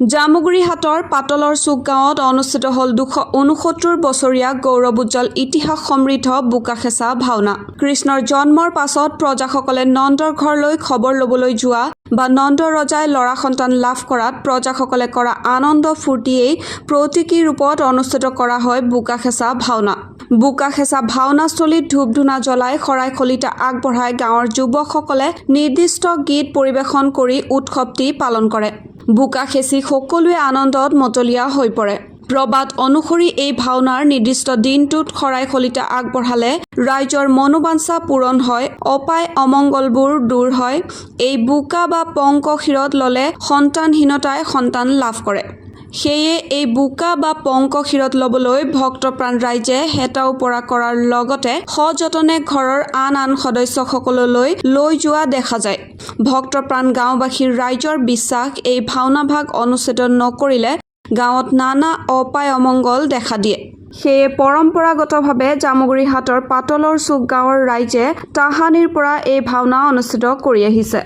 জামুগুৰিহাটৰ পাতলৰ চুক গাঁৱত অনুষ্ঠিত হ'ল দুশ ঊনসত্তৰ বছৰীয়া গৌৰৱোজ্জ্বল ইতিহাস সমৃদ্ধ বোকাখেঁচা ভাওনা। কৃষ্ণৰ জন্মৰ পাছত প্ৰজাসকলে নন্দৰ ঘৰলৈ খবৰ ল'বলৈ যোৱা বা নন্দ ৰজাই ল'ৰা সন্তান লাভ কৰাত প্ৰজাসকলে কৰা আনন্দ ফূৰ্তিয়েই প্ৰতীকী ৰূপত অনুষ্ঠিত কৰা হয় বোকাখেঁচা ভাওনা। বোকাখেঁচা ভাওনাস্থলীত ধূপ ধূনা জ্বলাই শৰাই খলিতা আগবঢ়াই গাঁৱৰ যুৱকসকলে নিৰ্দিষ্ট গীত পৰিৱেশন কৰি উৎসৱটি পালন কৰে। বোকা খেঁচি সকলোৱে আনন্দত মতলীয়া হৈ পৰে। প্ৰবাদ অনুসৰি এই ভাওনাৰ নিৰ্দিষ্ট দিনটোত শৰাই খলিতা আগবঢ়ালে ৰাইজৰ মনোবাঞ্ছা পূৰণ হয় অপায় অমংগলবোৰ দূৰ হয়। এই বোকা বা পংক শিৰত ল'লে সন্তানহীনতাই সন্তান লাভ কৰে। সেয়ে এই বোকা বা পংক শিৰত ল'বলৈ ভক্তপ্ৰাণ ৰাইজে হেতাও পৰা কৰাৰ লগতে সযতনে ঘৰৰ আন আন সদস্যসকললৈ লৈ যোৱা দেখা যায়। ভক্তপ্ৰাণ গাঁওবাসীৰ ৰাইজৰ বিশ্বাস এই ভাওনা ভাগ অনুষ্ঠিত নকৰিলে গাঁৱত নানা অপায় অমংগল দেখা দিয়ে। সেয়ে পৰম্পৰাগতভাৱে জামুগুৰিহাটৰ পাতলৰ চুক গাঁৱৰ ৰাইজে তাহানিৰ পৰা এই ভাওনা অনুষ্ঠিত কৰি আহিছে।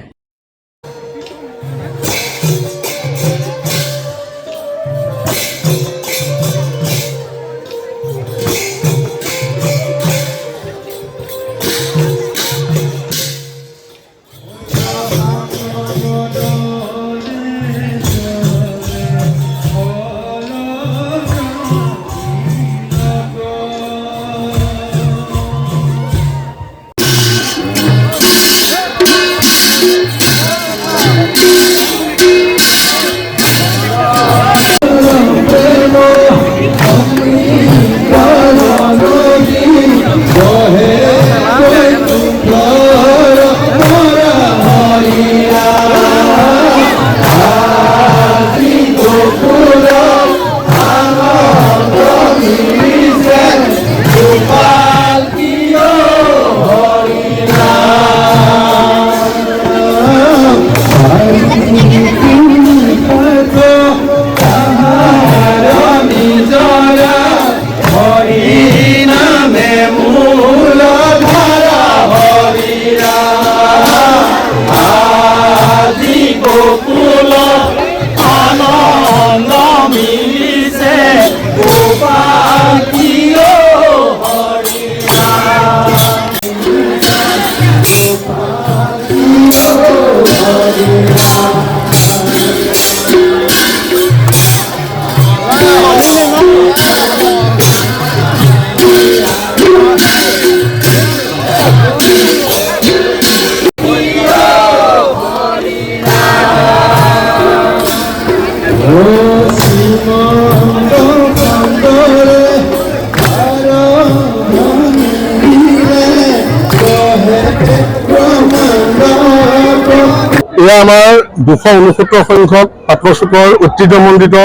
এয়া আমাৰ দুশ ঊনসত্তৰ সংখ্যক পাত্ৰচুকৰ ঐতিহ্যমণ্ডিত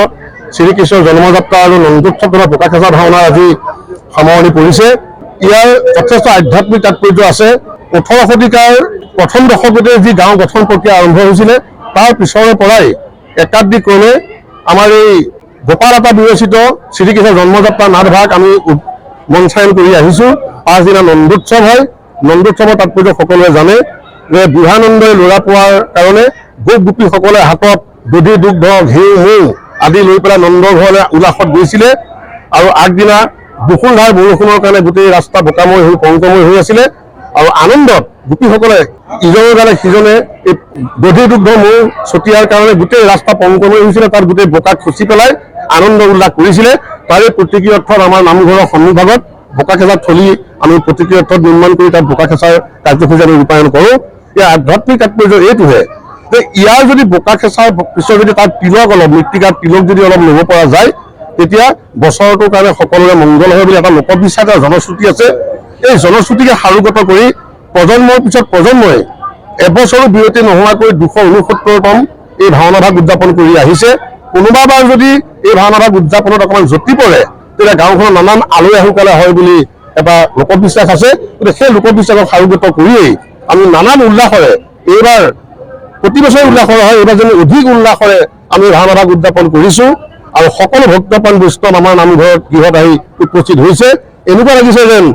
শ্ৰীকৃষ্ণৰ জন্মযাত্ৰা আৰু নন্দোৎসৱ তথা বোকাখেঁচা ভাওনাৰ আজি সামৰণি পৰিছে। ইয়াৰ যথেষ্ট আধ্যাত্মিক তাৎপৰ্য আছে। ওঠৰ শতিকাৰ প্ৰথম দশকতে যি গাঁও গঠন প্ৰক্ৰিয়া আৰম্ভ হৈছিলে, তাৰ পিছৰে পৰাই একাধিক্ৰমে আমাৰ এই গোপালতা বিৰচিত শ্ৰীকৃষ্ণৰ জন্মযাত্ৰা নাটভাগ আমি মঞ্চায়ন কৰি আহিছোঁ। পাছদিনা নন্দোৎসৱ হয়। নন্দোৎসৱৰ তাৎপৰ্য সকলোৱে জানে। যে বুঢ়ানন্দই ল'ৰা পোৱাৰ কাৰণে গোপ গোপীসকলে হাতত দধি, দুগ্ধ, ঘিউ, মৌ আদি লৈ পেলাই নন্দৰ উল্লাসত গৈছিলে। আৰু আগদিনা দুখুলধাৰ বৰষুণৰ কাৰণে গোটেই ৰাস্তা বোকাময় হৈ, পংকময় হৈ আছিলে। আৰু আনন্দত গোপীসকলে ইজনৰ কাৰণে সিজনে এই দধি, দুগ্ধ, মৌ ছটিয়াৰ কাৰণে গোটেই ৰাস্তা পংকময় হৈছিলে। তাত গোটেই বোকাত খচি পেলাই আনন্দ উল্লাস কৰিছিলে। তাৰে প্ৰতীকী অৰ্থত আমাৰ নামঘৰৰ সন্মুখভাগত বোকা বোকাখেঁচা থলী আমি প্ৰতীকী অৰ্থত নিৰ্মাণ কৰি তাত বোকাখেঁচাৰ কাৰ্যসূচী আমি ৰূপায়ণ কৰোঁ। ইয়াৰ আধ্যাত্মিক তাৎপৰ্য এইটোহে। যে ইয়াৰ যদি বোকাখেঁচাৰ পিছত যদি তাত তিলক অলপ মৃত্তিকাত তিলক যদি অলপ ল'ব পৰা যায় তেতিয়া বছৰটোৰ কাৰণে সকলোৰে মংগল হয় বুলি এটা লোকবিশ্বাস এটা জনশ্ৰুতি আছে। এই জনশ্ৰুতিকে সাৰোগত কৰি প্ৰজন্মৰ পিছত প্ৰজন্মই এবছৰো বিৰতি নোহোৱাকৈ দুশ ঊনসত্তৰতম এই ভাওনা ভাগ উদযাপন কৰি আহিছে। কোনোবাবাৰ যদি এই ভাওনা ভাগ উদযাপনত অকণমান জটি পৰে তেতিয়া গাঁওখনৰ নানান আলহী আহুকালে হয় বুলি এটা লোকবিশ্বাস আছে। গতিকে সেই লোকবিশ্বাসক সাৰোগত কৰিয়েই আমি নানান উল্লাসেৰে এইবাৰ প্ৰতি বছৰে উল্লাসৰ হয়, এইবাৰ যেন অধিক উল্লাসেৰে আমি ভাওনা ভাগ উদযাপন কৰিছোঁ আৰু সকলো ভক্তপ্ৰাণ বৈষ্ণৱ আমাৰ নামঘৰত গৃহত আহি উপস্থিত হৈছে। এনেকুৱা লাগিছে যেন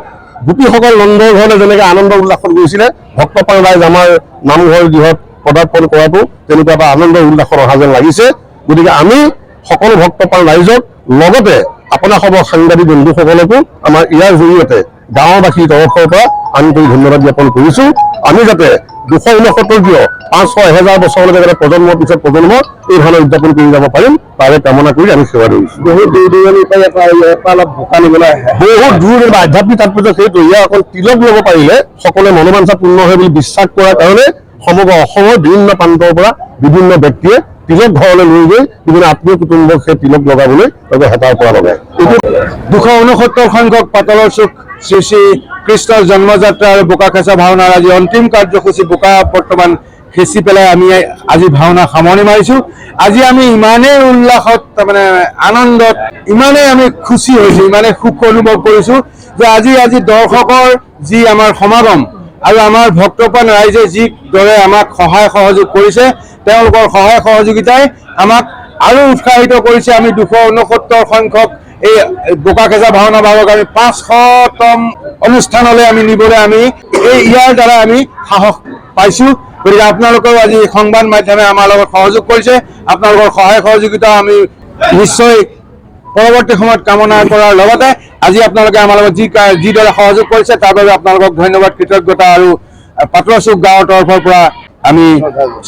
গোপীসকল নন্দৰ ঘৰলৈ যেনেকৈ আনন্দ উল্লাসত গৈছিলে, ভক্তপ্ৰাণ ৰাইজ আমাৰ নামঘৰ গৃহত পদাৰ্পণ কৰাটো তেনেকুৱা এটা আনন্দ উল্লাসত অহা যেন লাগিছে। গতিকে আমি সকলো ভক্তপ্ৰাণ ৰাইজক লগতে আপোনাৰ সব সাংবাদিক বন্ধুসকলকো আমাৰ ইয়াৰ জৰিয়তে গাঁওবাসীৰ তৰফৰ পৰা আন্তৰিক ধন্যবাদ জ্ঞাপন কৰিছো। আমি যাতে দুশ ঊনসত্তৰটিয় পাঁচশো এহেজাৰ বছৰলৈকে যাতে প্ৰজন্মৰ পিছত প্ৰজন্ম এই ভাওনা উদযাপন কৰি যাব পাৰিম তাৰে কামনা কৰি আমি সেৱা ধৰিছো। বহুত দূৰ দূৰণিৰ পৰা বোকা নিবলৈ বহুত দূৰ দূৰ আধ্যাত্মিক তাৎপৰ্য সেইটো ইয়াৰ অকল তিলক ল'ব পাৰিলে সকলোৱে মনোবাঞ্ছা পূৰ্ণ হয় বুলি বিশ্বাস কৰাৰ কাৰণে সমগ্ৰ অসমৰ বিভিন্ন প্ৰান্তৰ পৰা বিভিন্ন ব্যক্তিয়ে তিলক ঘৰলৈ লৈ গৈ বিভিন্ন আত্মীয় কুটুম্বক সেই তিলক লগাবলৈ তেওঁলোকে হেতাৰ পৰা লগায়। এইটো দুশ ঊনসত্তৰ সংখ্যক পাতলৰ চুক শ্ৰী শ্ৰী কৃষ্ণৰ জন্মযাত্ৰা আৰু বোকা খেঁচা ভাওনাৰ আজি অন্তিম কাৰ্যসূচী বোকা বৰ্তমান খেচি পেলাই আমি আজি ভাওনা সামৰণি মাৰিছো। আজি আমি ইমানেই উল্লাসত, তাৰমানে আনন্দত, ইমানেই আমি খুচি হৈছো, ইমানেই সুখ অনুভৱ কৰিছো যে আজি আজি দৰ্শকৰ যি আমাৰ সমাগম আৰু আমাৰ ভক্তপ্ৰাণ ৰাইজে যিদৰে আমাক সহায় সহযোগ কৰিছে, তেওঁলোকৰ সহায় সহযোগিতাই আমাক আৰু উৎসাহিত কৰিছে। আমি দুশ ঊনসত্তৰ সংখ্যক এই বোকা খেঁচা ভাওনা ভাগক আমি পাঁচশতম অনুষ্ঠানলৈ আমি নিবলৈ আমি এই ইয়াৰ দ্বাৰা আমি সাহস পাইছো। গতিকে আপোনালোকেও আজি সংবাদ মাধ্যমে আমাৰ লগত সহযোগ কৰিছে। আপোনালোকৰ সহায় সহযোগিতা আমি নিশ্চয় পৰৱৰ্তী সময়ত কামনা কৰাৰ লগতে আজি আপোনালোকে আমাৰ লগত যিদৰে সহযোগ কৰিছে, তাৰ বাবে আপোনালোকক ধন্যবাদ, কৃতজ্ঞতা আৰু পাটৰচুক গাঁৱৰ তৰফৰ পৰা আমি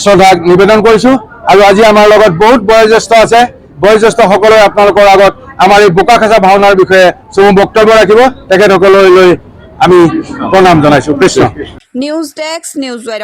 শ্ৰদ্ধা নিবেদন কৰিছো। আৰু আজি আমাৰ লগত বহুত বয়োজ্যেষ্ঠ আছে। বয়োজ্যেষ্ঠসকলে আপোনালোকৰ আগত আমাৰ এই বোকা খেঁচা ভাওনাৰ বিষয়ে চমু বক্তব্য ৰাখিব। তেখেতসকললৈ আমি প্ৰণাম জনাইছো। Krishna. News desk news wide